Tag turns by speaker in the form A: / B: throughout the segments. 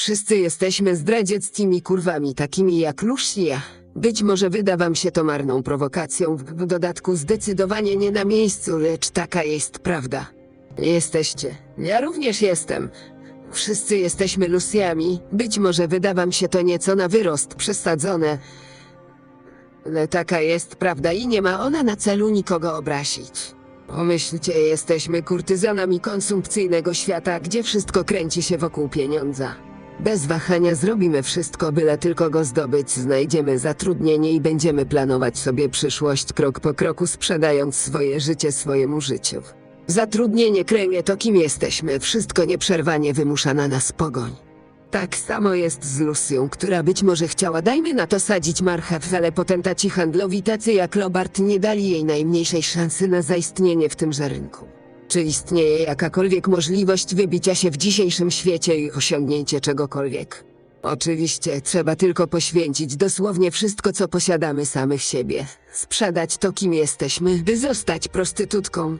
A: Wszyscy jesteśmy zdradzieckimi kurwami, takimi jak Lucia. Być może wyda wam się to marną prowokacją, w dodatku zdecydowanie nie na miejscu, lecz taka jest prawda. Jesteście. Ja również jestem. Wszyscy jesteśmy Luciami. Być może wyda wam się to nieco na wyrost przesadzone, ale taka jest prawda i nie ma ona na celu nikogo obrazić. Pomyślcie, jesteśmy kurtyzanami konsumpcyjnego świata, gdzie wszystko kręci się wokół pieniądza. Bez wahania zrobimy wszystko, byle tylko go zdobyć, znajdziemy zatrudnienie i będziemy planować sobie przyszłość krok po kroku, sprzedając swoje życie swojemu życiu. Zatrudnienie kreuje to, kim jesteśmy, wszystko nieprzerwanie wymusza na nas pogoń. Tak samo jest z Lucyą, która być może chciała, dajmy na to sadzić marchew, ale potentaci handlowi tacy jak Lobart nie dali jej najmniejszej szansy na zaistnienie w tymże rynku. Czy istnieje jakakolwiek możliwość wybicia się w dzisiejszym świecie i osiągnięcie czegokolwiek? Oczywiście, trzeba tylko poświęcić dosłownie wszystko, co posiadamy samych siebie. Sprzedać to, kim jesteśmy, by zostać prostytutką.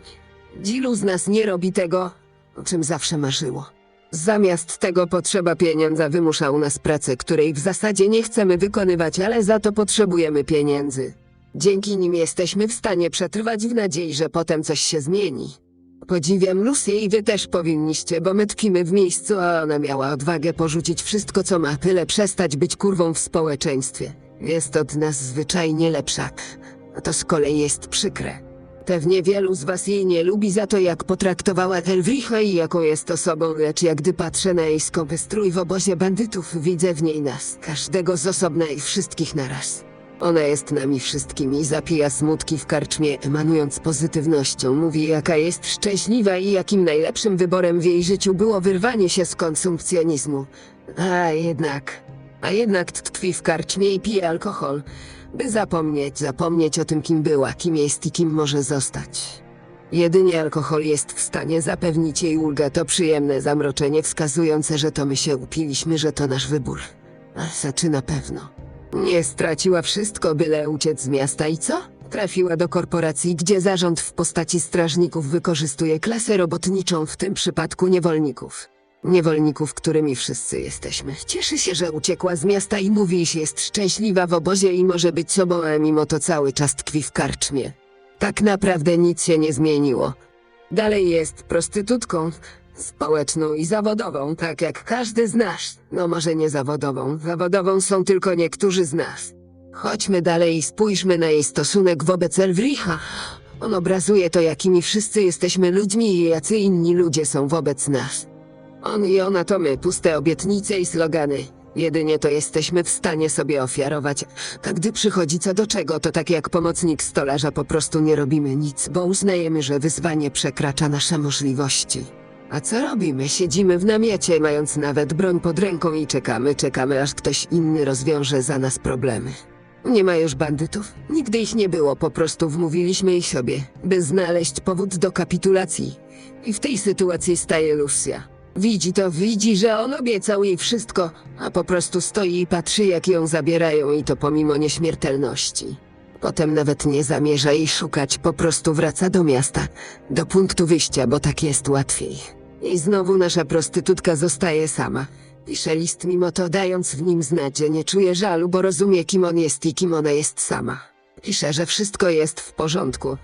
A: Dzilu z nas nie robi tego, o czym zawsze marzyło. Zamiast tego potrzeba pieniądza wymusza u nas pracę, której w zasadzie nie chcemy wykonywać, ale za to potrzebujemy pieniędzy. Dzięki nim jesteśmy w stanie przetrwać w nadziei, że potem coś się zmieni. Podziwiam Lucy i wy też powinniście, bo my tkimy w miejscu, a ona miała odwagę porzucić wszystko, co ma, tyle przestać być kurwą w społeczeństwie. Jest od nas zwyczajnie lepsza. A to z kolei jest przykre. Pewnie wielu z was jej nie lubi za to, jak potraktowała Elwricha i jaką jest osobą, lecz jak gdy patrzę na jej skąpy strój w obozie bandytów, widzę w niej nas, każdego z osobna i wszystkich naraz. Ona jest nami wszystkimi, zapija smutki w karczmie, emanując pozytywnością. Mówi, jaka jest szczęśliwa i jakim najlepszym wyborem w jej życiu było wyrwanie się z konsumpcjonizmu. A jednak... A jednak tkwi w karczmie i pije alkohol, by zapomnieć, zapomnieć o tym, kim była, kim jest i kim może zostać. Jedynie alkohol jest w stanie zapewnić jej ulgę, to przyjemne zamroczenie wskazujące, że to my się upiliśmy, że to nasz wybór. A zaczyna pewno. Nie straciła wszystko, byle uciec z miasta i co? Trafiła do korporacji, gdzie zarząd w postaci strażników wykorzystuje klasę robotniczą, w tym przypadku niewolników. Niewolników, którymi wszyscy jesteśmy. Cieszy się, że uciekła z miasta i mówi, że jest szczęśliwa w obozie i może być sobą, a mimo to cały czas tkwi w karczmie. Tak naprawdę nic się nie zmieniło. Dalej jest prostytutką, społeczną i zawodową, tak jak każdy z nas. No może nie zawodową, zawodową są tylko niektórzy z nas. Chodźmy dalej i spójrzmy na jej stosunek wobec Elwricha. On obrazuje to, jakimi wszyscy jesteśmy ludźmi i jacy inni ludzie są wobec nas. On i ona to my, puste obietnice i slogany. Jedynie to jesteśmy w stanie sobie ofiarować. A gdy przychodzi co do czego, to tak jak pomocnik stolarza po prostu nie robimy nic, bo uznajemy, że wyzwanie przekracza nasze możliwości. A co robimy? Siedzimy w namiocie, mając nawet broń pod ręką i czekamy, czekamy, aż ktoś inny rozwiąże za nas problemy. Nie ma już bandytów? Nigdy ich nie było, po prostu wmówiliśmy ich sobie, by znaleźć powód do kapitulacji. I w tej sytuacji staje Lucia. Widzi to, widzi, że on obiecał jej wszystko, a po prostu stoi i patrzy, jak ją zabierają i to pomimo nieśmiertelności. Potem nawet nie zamierza jej szukać, po prostu wraca do miasta, do punktu wyjścia, bo tak jest łatwiej. I znowu nasza prostytutka zostaje sama. Pisze list mimo to, dając w nim znać, że nie czuje żalu, bo rozumie, kim on jest i kim ona jest sama. Pisze, że wszystko jest w porządku,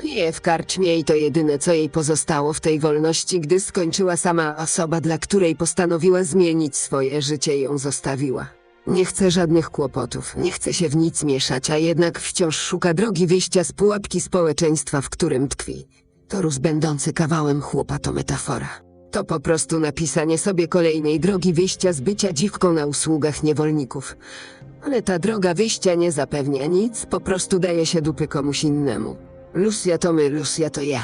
A: Pije w karczmie i to jedyne, co jej pozostało w tej wolności, gdy skończyła sama osoba, dla której postanowiła zmienić swoje życie i ją zostawiła. Nie chce żadnych kłopotów, nie chce się w nic mieszać, a jednak wciąż szuka drogi wyjścia z pułapki społeczeństwa, w którym tkwi. Torus będący kawałem chłopa to metafora. To po prostu napisanie sobie kolejnej drogi wyjścia z bycia dziwką na usługach niewolników. Ale ta droga wyjścia nie zapewnia nic, po prostu daje się dupy komuś innemu. Lucia to my, Lucia to ja.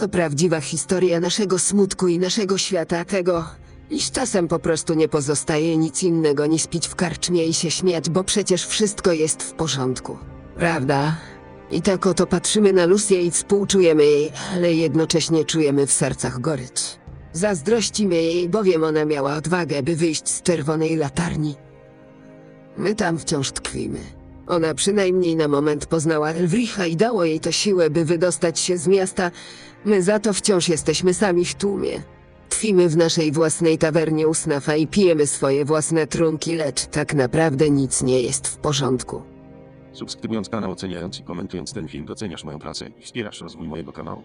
A: To prawdziwa historia naszego smutku i naszego świata, tego, iż czasem po prostu nie pozostaje nic innego niż pić w karczmie i się śmiać, bo przecież wszystko jest w porządku. Prawda? I tak oto patrzymy na Lucię i współczujemy jej, ale jednocześnie czujemy w sercach gorycz. Zazdrościmy jej, bowiem ona miała odwagę, by wyjść z czerwonej latarni. My tam wciąż tkwimy. Ona przynajmniej na moment poznała Elwricha i dało jej to siłę, by wydostać się z miasta. My za to wciąż jesteśmy sami w tłumie. tkwimy w naszej własnej tawernie u Snafa i pijemy swoje własne trunki, lecz tak naprawdę nic nie jest w porządku.
B: Subskrybując kanał, oceniając i komentując ten film doceniasz moją pracę i wspierasz rozwój mojego kanału.